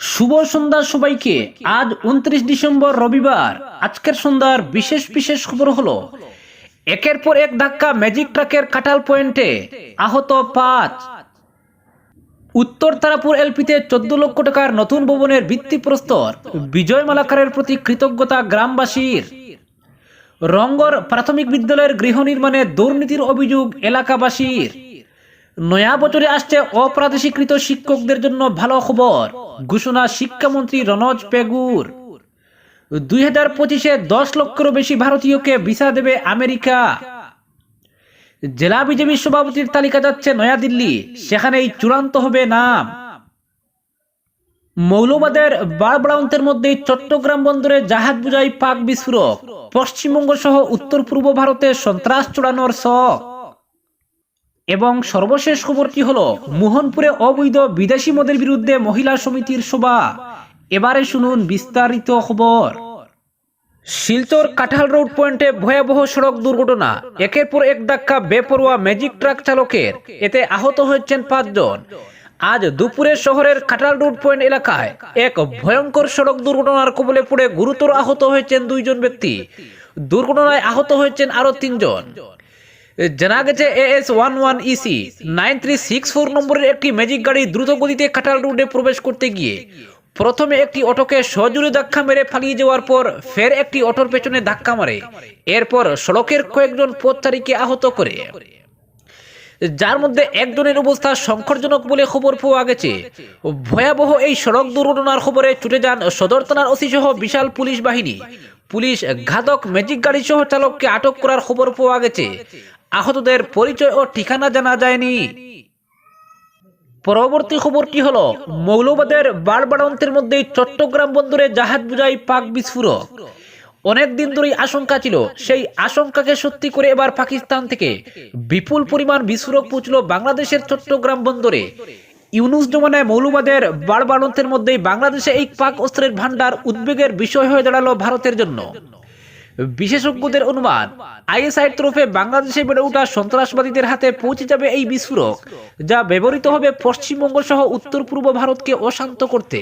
শুভ সন্ধ্যা সবাইকে। আজ উনত্রিশ ডিসেম্বর রবিবার। আজকের সন্ধ্যার বিশেষ বিশেষ খবর হলো, একের পর এক ধাক্কা ম্যাজিক ট্রাকের কাটাল পয়েন্টে। আহত পাঁচ। উত্তর তারাপুর এলপিতে চোদ্দ লক্ষ টাকার নতুন ভবনের ভিত্তিপ্রস্তর বিজয় মালাকারের প্রতি কৃতজ্ঞতা গ্রামবাসীর। রঙ্গর প্রাথমিক বিদ্যালয়ের গৃহ নির্মাণে দুর্নীতির অভিযোগ এলাকাবাসীর। নয়া বছরে আসছে অপ্রাদেশিকৃত শিক্ষকদের জন্য ভালো খবর, ঘোষণা শিক্ষামন্ত্রী রনজ পেগুর। দুই হাজার পঁচিশে দশ লক্ষেরও বেশি ভারতীয়কে ভিসা দেবে আমেরিকা। জেলা বিজেপি সভাপতির তালিকা যাচ্ছে নয়াদিল্লি, সেখানেই চূড়ান্ত হবে নাম। মৌলবাদের বারবারান্তের মধ্যেই চট্টগ্রাম বন্দরে জাহাজ বুঝাই পাক বিস্ফোরক, পশ্চিমবঙ্গ সহ উত্তর পূর্ব ভারতে সন্ত্রাস চড়ানোর শখ। এবং সর্বশেষ খবরটি হলো, মোহনপুরে অবৈধ বিদেশি মদের বিরুদ্ধে মহিলা সমিতির সভা। এবারে শুনুন বিস্তারিত খবর। শিলচর কাঁঠাল রোড পয়েন্টে ভয়াবহ সড়ক দুর্ঘটনা। একের পর এক ধাক্কা বেপরোয়া ম্যাজিক ট্রাক চালকের। এতে আহত হয়েছেন পাঁচজন। আজ দুপুরে শহরের কাঁঠাল রোড পয়েন্ট এলাকায় এক ভয়ঙ্কর সড়ক দুর্ঘটনার কবলে পড়ে গুরুতর আহত হয়েছেন দুইজন ব্যক্তি। দুর্ঘটনায় আহত হয়েছেন আরও তিনজন। জানা গেছে AS one one EC nine three six four নম্বরের একটি ম্যাজিক গাড়ি দ্রুত গতিতে কাটাল রোডে প্রবেশ করতে গিয়ে প্রথমে একটি অটোকে সজোরে ধাক্কা মেরে পালিয়ে যাওয়ার পর ফের একটি অটোর পেছনে ধাক্কা মারে। এরপর সড়কের কয়েকজন পথচারীকে আহত করে। যার মধ্যে একজনের অবস্থা সংকটজনক বলে খবর পাওয়া গেছে। ভয়াবহ এই সড়ক দুর্ঘটনার খবরে ছুটে যান সদর থানার ওসি সহ বিশাল পুলিশ বাহিনী। পুলিশ ঘাতক ম্যাজিক গাড়ি সহ চালককে আটক করার খবর পাওয়া গেছে। আহতদের পরিচয় ও ঠিকানা জানা যায়নি। পরবর্তী খবরটি হলো, মৌলবাদের বাড়বাড়ন্তের মধ্যে চট্টগ্রাম বন্দরে জাহাজ বুঝাই পাক বিস্ফোরক। অনেক দিন ধরেই আশঙ্কা ছিল, সেই আশঙ্কাকে সত্যি করে এবার পাকিস্তান থেকে বিপুল পরিমাণ বিস্ফোরক পৌঁছল বাংলাদেশের চট্টগ্রাম বন্দরে। ইউনুস জমানায় মৌলবাদের বাড়বাড়ন্তের মধ্যেই বাংলাদেশে এই পাক অস্ত্রের ভান্ডার উদ্বেগের বিষয় হয়ে দাঁড়াল ভারতের জন্য। বিশেষজ্ঞদের অনুমান, আইএসআইয়ের তরফে বাংলাদেশে বেড়ে ওঠা সন্ত্রাসবাদীদের হাতে পৌঁছে যাবে এই বিস্ফোরক, যা ব্যবহৃত হবে পশ্চিমবঙ্গ সহ উত্তর পূর্ব ভারতকে অশান্ত করতে।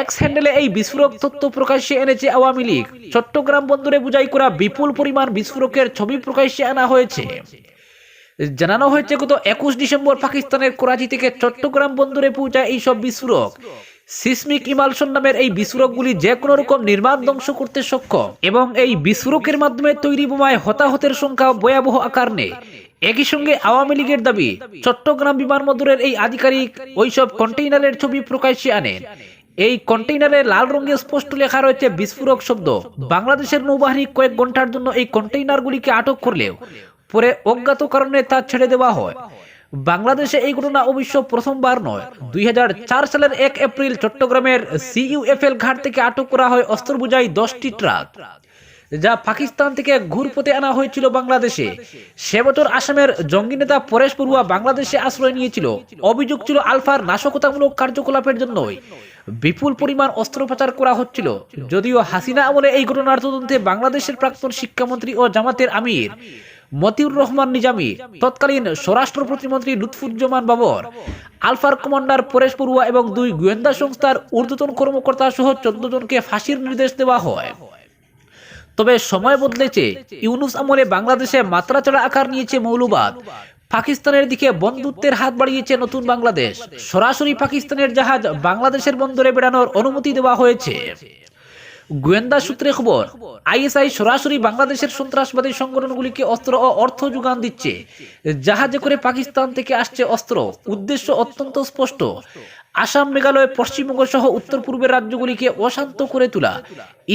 এক্স হ্যান্ডেলে এই বিস্ফোরক তথ্য প্রকাশ্যে এনেছে আওয়ামী লীগ। চট্টগ্রাম বন্দরে বুঝাই করা বিপুল পরিমাণ বিস্ফোরকের ছবি প্রকাশ্যে আনা হয়েছে। জানানো হয়েছে গত একুশ ডিসেম্বর পাকিস্তানের করাচি থেকে চট্টগ্রাম বন্দরে পৌঁছায় এইসব বিস্ফোরক। সিসমিক ইমালসন নামের এই বিস্ফোরকগুলি যে কোনো রকম নির্মাণ ধ্বংস করতে সক্ষম। এবং এই বিস্ফোরকের মাধ্যমে তৈরি বোমায় হতাহতের সংখ্যা ভয়াবহ আকার নেয় একই সঙ্গে আওয়ামী লীগের দাবি, চট্টগ্রাম বিমানবন্দরের এই আধিকারিক ওইসব কন্টেইনারের ছবি প্রকাশ্যে আনেন। এই কন্টেইনারে লাল রঙে স্পষ্ট লেখা রয়েছে বিস্ফোরক শব্দ। বাংলাদেশের নৌবাহিনী কয়েক ঘণ্টার জন্য এই কন্টেইনারগুলিকে আটক করলেও পরে অজ্ঞাত কারণে তা ছেড়ে দেওয়া হয়। বাংলাদেশে এই ঘটনা অবশ্য প্রথমবার নয়। দুই সালের এক এপ্রিল চট্টগ্রামের সিইউএফএল ঘাট থেকে আটক করা হয় অস্ত্র বুঝাই দশটি ট্রাক, যা পাকিস্তান থেকে ঘুরপথে আনা হয়েছিল বাংলাদেশে। সে বছর আসামের জঙ্গি নেতা পরেশ বড়ুয়া বাংলাদেশে আশ্রয় নিয়েছিল। অভিযোগ ছিল আলফার নাশকতামূলক কার্যকলাপের জন্যই। বিপুল পরিমাণ অস্ত্র পাচার করা হচ্ছিল। যদিও হাসিনা আমলে এই ঘটনার তদন্তে বাংলাদেশের প্রাক্তন শিক্ষামন্ত্রী ও জামাতের আমির মতিউর রহমান নিজামী, তৎকালীন স্বরাষ্ট্র প্রতিমন্ত্রী লুৎফুজ্জামান বাবর, আলফার কমান্ডার পরেশ পড়ুয়া এবং দুই গোয়েন্দা সংস্থার ঊর্ধ্বতন কর্মকর্তা সহ চোদ্দ জনকে ফাঁসির নির্দেশ দেওয়া হয়। তবে সময় বদলেছে, ইউনুস আমলে বাংলাদেশে মাত্রাচড়া আকার নিয়েছে মৌলবাদ। পাকিস্তানের দিকে বন্ধুত্বের হাত বাড়িয়েছে নতুন বাংলাদেশ। সরাসরি পাকিস্তানের জাহাজ বাংলাদেশের বন্দরে বেড়ানোর অনুমতি দেওয়া হয়েছে। গোয়েন্দা সূত্রে খবর, আইএসআই সরাসরি বাংলাদেশের সন্ত্রাসবাদী সংগঠনগুলিকে অস্ত্র ও অর্থ যোগান দিচ্ছে। জাহাজে করে পাকিস্তান থেকে আসছে অস্ত্র। উদ্দেশ্য অত্যন্ত স্পষ্ট। আসাম, মেঘালয় পশ্চিমবঙ্গ সহ উত্তর পূর্বের রাজ্যগুলিকে অশান্ত করে তোলা।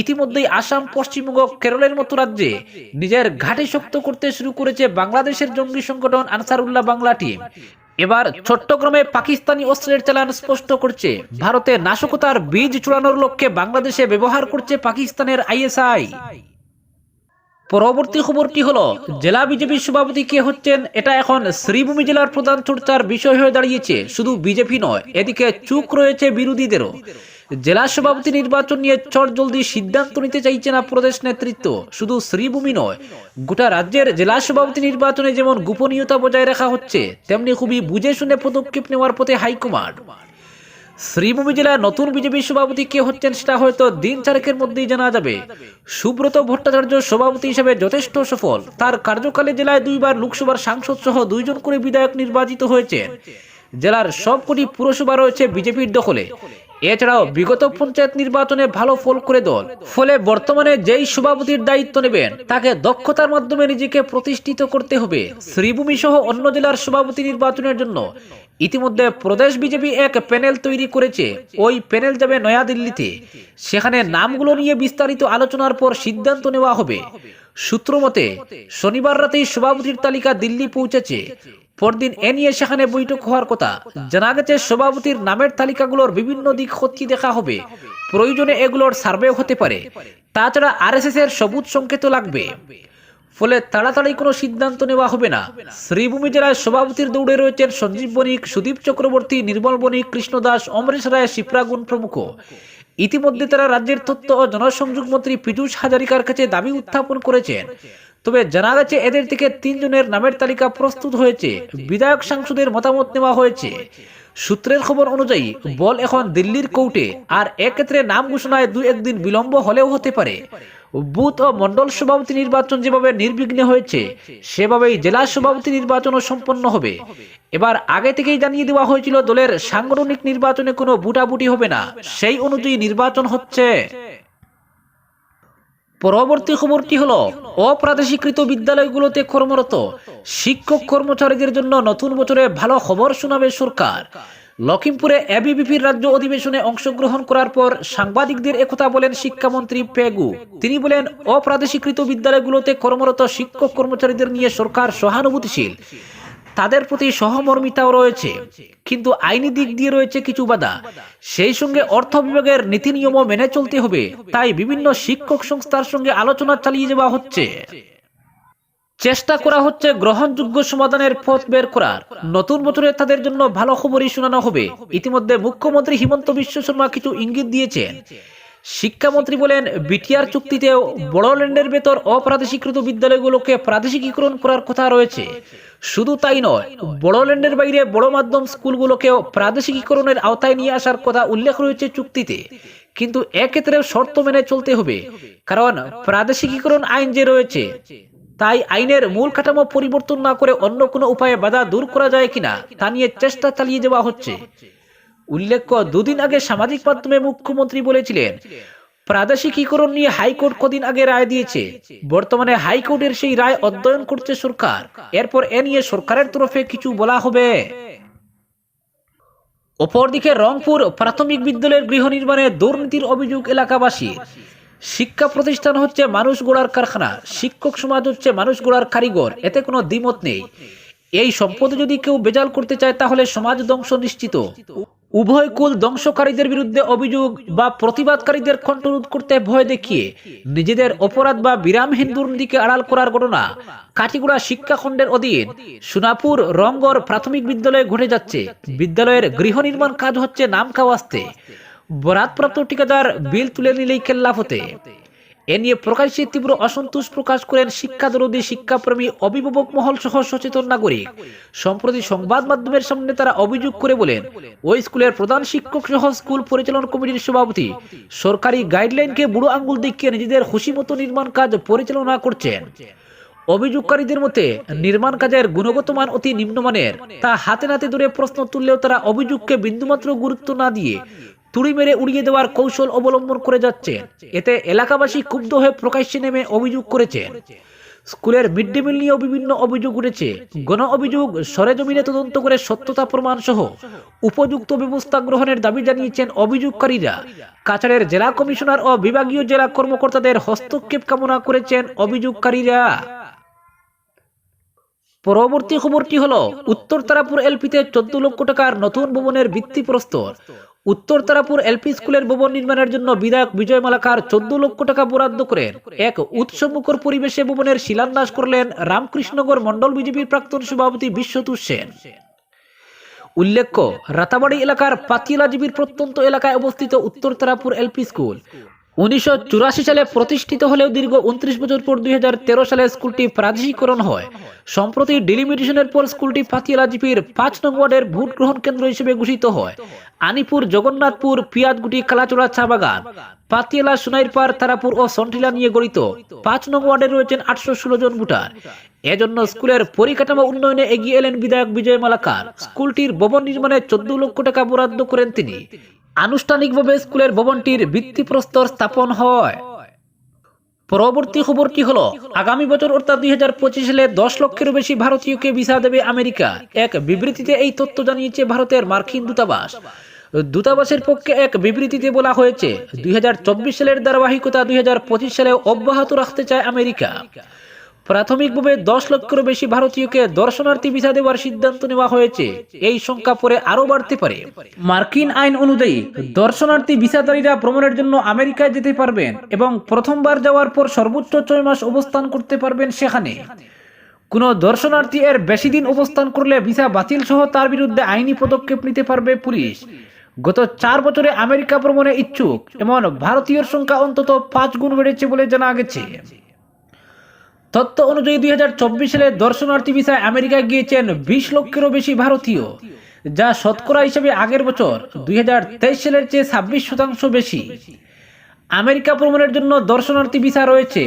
ইতিমধ্যেই আসাম, পশ্চিমবঙ্গ, কেরলের মতো রাজ্যে নিজের ঘাটে শক্ত করতে শুরু করেছে বাংলাদেশের জঙ্গি সংগঠন আনসারুল্লাহ বাংলা টিম এবার চট্টগ্রামে পাকিস্তানি অস্ত্রের চালান স্পষ্ট করছে। ভারতে নাশকতার বীজ চূড়ানোর লক্ষ্যে বাংলাদেশে ব্যবহার করছে পাকিস্তানের আইএসআই। পরবর্তী খবরটি হলো, জেলা বিজেপি সভাপতি কে হচ্ছেন? এটা এখন শ্রীভূমি জেলার প্রধান চর্চার বিষয় হয়ে দাঁড়িয়েছে। শুধু বিজেপি নয়, এদিকে চুপ রয়েছে বিরোধীদেরও। জেলা সভাপতি নির্বাচন নিয়ে চট জলদি সিদ্ধান্ত নিতে চাইছে না প্রদেশ নেতৃত্ব। শুধু শ্রীভূমি নয়, গোটা রাজ্যের জেলা সভাপতি নির্বাচনে যেমন গোপনীয়তা বজায় রাখা হচ্ছে, তেমনি খুবই বুঝে শুনে পদক্ষেপ নেওয়ার পথে হাইকমান্ড। শ্রীভূমি জেলার নতুন বিজেপি সভাপতি কে হচ্ছেন সেটা হয়তো দিন চারেকের মধ্যেই জানা যাবে। সুব্রত ভট্টাচার্য সভাপতি হিসেবে যথেষ্ট সফল। তার কার্যকালে জেলায় দুইবার লোকসভার সাংসদ সহ দুইজন করে বিধায়ক নির্বাচিত হয়েছেন। জেলার সবকটি পুরসভা রয়েছে বিজেপির দখলে। এছাড়াও বিগত পঞ্চায়েত নির্বাচনে ভালো ফল করে দল। ফলে বর্তমানে যেই সভাপতির দায়িত্ব নেবেন, তাকে দক্ষতার মাধ্যমে নিজেকে প্রতিষ্ঠিত করতে হবে। শ্রীভূমি সহ অন্য জেলার সভাপতি নির্বাচনের জন্য ইতিমধ্যে প্রদেশ বিজেপি এক প্যানেল তৈরি করেছে। ওই প্যানেল যাবে নয়াদিল্লিতে। সেখানে নামগুলো নিয়ে বিস্তারিত আলোচনার পর সিদ্ধান্ত নেওয়া হবে। সূত্র মতে, শনিবার রাতেই সভাপতির তালিকা দিল্লি পৌঁছেছে। পরদিন এ নিয়ে সেখানে বৈঠক হওয়ার কথা। জানা গেছে, সভাপতির নামের তালিকাগুলোর বিভিন্ন দিক খতিয়ে দেখা হবে। প্রয়োজনে এগুলোর সার্ভে হতে পারে। তাছাড়া আরএসএস এর সবুজ সংকেত লাগবে। ফলে তাড়াতাড়ি কোনো সিদ্ধান্ত নেওয়া হবে না। শ্রীভূমি জেলায় সভাপতির দৌড়ে রয়েছেন সঞ্জীব বণিক সুদীপ চক্রবর্তী নির্মল বণিক কৃষ্ণ দাস অমরেশ রায় শিপ্রাগুন প্রমুখ। ইতিমধ্যে তারা রাজ্যের তথ্য ও জনসংযোগ মন্ত্রী পীযূষ হাজারিকার কাছে দাবি উত্থাপন করেছেন। তবে জানা গেছে এদের থেকে তিনজনের নামের তালিকা প্রস্তুত হয়েছে। বিধায়ক সাংসদের মতামত নেওয়া হয়েছে। সূত্রের খবর অনুযায়ী বল এখন দিল্লির কোর্টে আর এক্ষেত্রে নাম ঘোষণায় দু একদিন বিলম্ব হলেও হতে পারে। বুথ ও মন্ডল সভাপতি নির্বাচন যেভাবে নির্বিঘ্নে হয়েছে, সেভাবেই জেলা সভাপতি নির্বাচনও সম্পন্ন হবে। এবার আগে থেকেই জানিয়ে দেওয়া হয়েছিল, দলের সাংগঠনিক নির্বাচনে কোনো বুটাবুটি হবে না। সেই অনুযায়ী নির্বাচন হচ্ছে। পরবর্তী খবরটি হলো, অপ্রাদেশিকৃত বিদ্যালয়গুলোতে কর্মরত শিক্ষক কর্মচারীদের জন্য নতুন বছরে ভালো খবর শোনাবে সরকার। লখিমপুরে এবিভিপির রাজ্য অধিবেশনে অংশগ্রহণ করার পর সাংবাদিকদের একথা বলেন শিক্ষামন্ত্রী পেগু। তিনি বলেন, অপ্রাদেশিকৃত বিদ্যালয়গুলোতে কর্মরত শিক্ষক কর্মচারীদের নিয়ে সরকার সহানুভূতিশীল। তাদের প্রতি সহমর্মিতাও রয়েছে। কিন্তু আইনি দিক দিয়ে রয়েছে কিছু বাধা। সেই সঙ্গে অর্থ বিভাগের নীতি নিয়মও মেনে চলতে হবে। তাই বিভিন্ন শিক্ষক সংস্থার সঙ্গে আলোচনা চালিয়ে যাওয়া হচ্ছে। চেষ্টা করা হচ্ছে গ্রহণযোগ্য সমাধানের পথ বের করার। নতুন বছরে তাদের জন্য ভালো খবরই শোনানো হবে। ইতিমধ্যে মুখ্যমন্ত্রী হিমন্ত বিশ্ব শর্মা কিছু ইঙ্গিত দিয়েছেন। শিক্ষামন্ত্রী বলেন, বিটিআর চুক্তিতেও বড়োল্যান্ডের ভেতর অপ্রাদেশিকৃত বিদ্যালয়গুলোকে প্রাদেশিকীকরণ করার কথা রয়েছে। শুধু তাই নয়, বড়োল্যান্ডের বাইরে বড় মাধ্যম স্কুলগুলোকেও প্রাদেশিকীকরণের আওতায় নিয়ে আসার কথা উল্লেখ রয়েছে চুক্তিতে। কিন্তু এক্ষেত্রে শর্ত মেনে চলতে হবে। কারণ, প্রাদেশিকীকরণ আইন যে রয়েছে তাই আইনের মূল কাঠামো পরিবর্তন না করে অন্য কোনো উপায়ে বাধা দূর করা যায় কিনা তা নিয়ে চেষ্টা চালিয়ে যাওয়া হচ্ছে। উল্লেখ্য, দুদিন আগে সামাজিক মাধ্যমে মুখ্যমন্ত্রী বলেছিলেন, প্রাদেশিকীকরণ নিয়ে হাইকোর্ট কদিন আগে রায় দিয়েছে। বর্তমানে হাইকোর্টের সেই রায় অধ্যয়ন করছে সরকার। এরপর এ নিয়ে সরকারের তরফে কিছু বলা হবে। অপরদিকে রংপুর প্রাথমিক বিদ্যালয়ের গৃহ নির্মাণে দুর্নীতির অভিযোগ এলাকাবাসী শিক্ষা প্রতিষ্ঠান হচ্ছে মানুষ গোড়ার কারখানা। শিক্ষক সমাজ হচ্ছে মানুষ গোড়ার কারিগর। এতে কোনো দ্বিমত নেই। এই সম্পদ যদি কেউ বেজাল করতে চায়, তাহলে সমাজ ধ্বংস নিশ্চিত। উভয় কুল ধ্বংসকারীদের বিরুদ্ধে অভিযোগ বা প্রতিবাদকারীদের কণ্ঠরোধ করতে ভয় দেখিয়ে নিজেদের অপরাধ বা বিরামহীন দুর্নীতিকে আড়াল করার ঘটনা কাঠিগুড়া শিক্ষাখণ্ডের অধীন সোনাপুর রঙ্গর প্রাথমিক বিদ্যালয়ে ঘটে যাচ্ছে। বিদ্যালয়ের গৃহ নির্মাণ কাজ হচ্ছে নাম খাওয়াস্তে বরাতপ্রাপ্ত ঠিকাদার বিল তুলে নিলেই হতে এ নিয়ে প্রকাশ্যে তীব্র অসন্তোষ প্রকাশ করেন শিক্ষাদরদী, শিক্ষাপ্রেমী, অভিভাবক মহল সহ সচেতন নাগরিক। সম্প্রতি সংবাদ মাধ্যমের সামনে তারা অভিযোগ করে বলেন, ওই স্কুলের প্রধান শিক্ষক সহ স্কুল পরিচালন কমিটির সভাপতি সরকারি গাইডলাইনকে বুড়ো আঙ্গুল দেখিয়ে নিজেদের খুশি মতো নির্মাণ কাজ পরিচালনা করছেন। অভিযোগকারীদের মতে, নির্মাণ কাজের গুণগত মান অতি নিম্নমানের। তা হাতে নাতে ধরে প্রশ্ন তুললেও তারা অভিযোগকে বিন্দুমাত্র গুরুত্ব না দিয়ে তুড়ি মেরে উড়িয়ে দেওয়ার কৌশল অবলম্বন করে যাচ্ছেন এতে এলাকাবাসী ক্ষুব্ধ হয়ে প্রকাশ্যে নেমে অভিযোগ করেছেন স্কুলের মিড ডে মিল নিয়েও বিভিন্ন অভিযোগ উঠেছে। গণ অভিযোগ, সরেজমিনে তদন্ত করে সত্যতা প্রমাণ সহ উপযুক্ত ব্যবস্থা গ্রহণের দাবি জানিয়েছেন অভিযোগকারীরা। কাছাড়ের জেলা কমিশনার ও বিভাগীয় জেলা কর্মকর্তাদের হস্তক্ষেপ কামনা করেছেন অভিযোগকারীরা। পরবর্তী খবরটি হলো, উত্তর তারাপুর এলপিতে চোদ্দ লক্ষ টাকার নতুন ভবনের ভিত্তি প্রস্তর। উত্তর তারাপুর এলপি স্কুলের ভবন নির্মাণের জন্য বিধায়ক বিজয় মালাকার চোদ্দ লক্ষ টাকা বরাদ্দ করেন এক উৎসমুখর পরিবেশে ভবনের শিলান্যাস করলেন রামকৃষ্ণগর মন্ডল বিজেপির প্রাক্তন সভাপতি বিশ্বতুষ সেন। উল্লেখ্য, রাতাবাড়ি এলাকার পাতিলাজীবীর প্রত্যন্ত এলাকায় অবস্থিত উত্তর তারাপুর এলপি স্কুল উনিশশো চুরাশি সালে প্রতিষ্ঠিত হলেও দীর্ঘ উনত্রিশ বছর পর দুই সালে স্কুলটি প্রাদেশিকরণ হয়। সম্প্রতি ডিলিমিটেশনের পর স্কুলটি পাঁচ নং ওয়ার্ডের ভোট গ্রহণ কেন্দ্র হিসেবে ঘোষিত হয়। আনিপুর, জগন্নাথপুর, পিয়াজগুটি কালাচোড়া চা বাগান পাতিয়ালা, সোনাইরপাড়, তারাপুর ও সন্টিলা নিয়ে গঠিত পাঁচ নং ওয়ার্ডে রয়েছেন আটশো ষোলো জন ভোটার। এজন্য স্কুলের পরিকাঠামো উন্নয়নে এগিয়ে এলেন বিধায়ক বিজয় মালাকার স্কুলটির ভবন নির্মাণে চোদ্দ লক্ষ টাকা বরাদ্দ করেন তিনি। আনুষ্ঠানিকভাবে স্কুলের ভবনটির ভিত্তিপ্রস্তর স্থাপন হয়। পরবর্তী খবরটি হলো, আগামী বছর অর্থাৎ দুই হাজার পঁচিশ সালে দশ লক্ষেরও বেশি ভারতীয়কে ভিসা দেবে আমেরিকা। এক বিবৃতিতে এই তথ্য জানিয়েছে ভারতের মার্কিন দূতাবাস। দূতাবাসের পক্ষে এক বিবৃতিতে বলা হয়েছে, দুই হাজার চব্বিশ সালের ধারাবাহিকতা দুই হাজার পঁচিশ সালে অব্যাহত রাখতে চায় আমেরিকা। প্রাথমিকভাবে দশ লক্ষেরও বেশি ভারতীয়কে দর্শনার্থী ভিসা দেওয়ার সিদ্ধান্ত নেওয়া হয়েছে। এই সংখ্যা পরে আরও বাড়তে পারে। মার্কিন আইন অনুযায়ী দর্শনার্থী ভিসাধারীরা ভ্রমণের জন্য আমেরিকায় যেতে পারবেন এবং প্রথমবার যাওয়ার পর সর্বোচ্চ ছয় মাস অবস্থান করতে পারবেন সেখানে। কোনো দর্শনার্থী এর বেশি দিন অবস্থান করলে ভিসা বাতিল সহ তার বিরুদ্ধে আইনি পদক্ষেপ নিতে পারবে পুলিশ। গত চার বছরে আমেরিকা ভ্রমণে ইচ্ছুক, এমন ভারতীয়র সংখ্যা অন্তত পাঁচ গুণ বেড়েছে বলে জানা গেছে। তথ্য অনুযায়ী দুই সালে দর্শনার্থী ভিসায় আমেরিকায় গিয়েছেন বিশ লক্ষেরও বেশি ভারতীয়, যা শতকরা হিসেবে আগের বছর দুই হাজার তেইশ সালের চেয়ে ছাব্বিশ শতাংশ বেশি। আমেরিকা ভ্রমণের জন্য দর্শনার্থী ভিসা রয়েছে,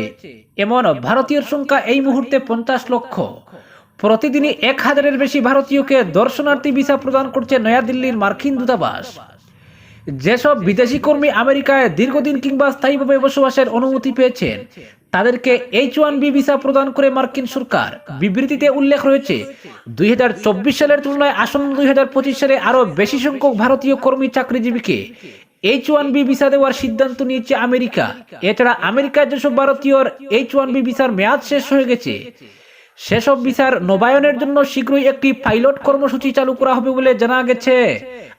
এমন ভারতীয়র সংখ্যা এই মুহূর্তে পঞ্চাশ লক্ষ। প্রতিদিনই এক হাজারের বেশি ভারতীয়কে দর্শনার্থী ভিসা প্রদান করছে নয়াদিল্লির মার্কিন দূতাবাস। যেসব বিদেশি কর্মী আমেরিকায় দীর্ঘদিন কিংবা স্থায়ীভাবে বসবাসের অনুমতি পেয়েছেন, তাদেরকে এইচ ওয়ান বি ভিসা প্রদান করে মার্কিন সরকার বিবৃতিতে উল্লেখ রয়েছে, দুই সালের তুলনায় আসন্ন দুই সালে আরও বেশি সংখ্যক ভারতীয় কর্মী চাকরিজীবীকে এইচ ওয়ান বি ভিসা দেওয়ার সিদ্ধান্ত নিয়েছে আমেরিকা। এছাড়া আমেরিকার যেসব ভারতীয়র এইচ ওয়ান বি ভিসার মেয়াদ শেষ হয়ে গেছে, সেসব ভিসার নবায়নের জন্য শীঘ্রই একটি পাইলট কর্মসূচি চালু করা হবে বলে জানা গেছে।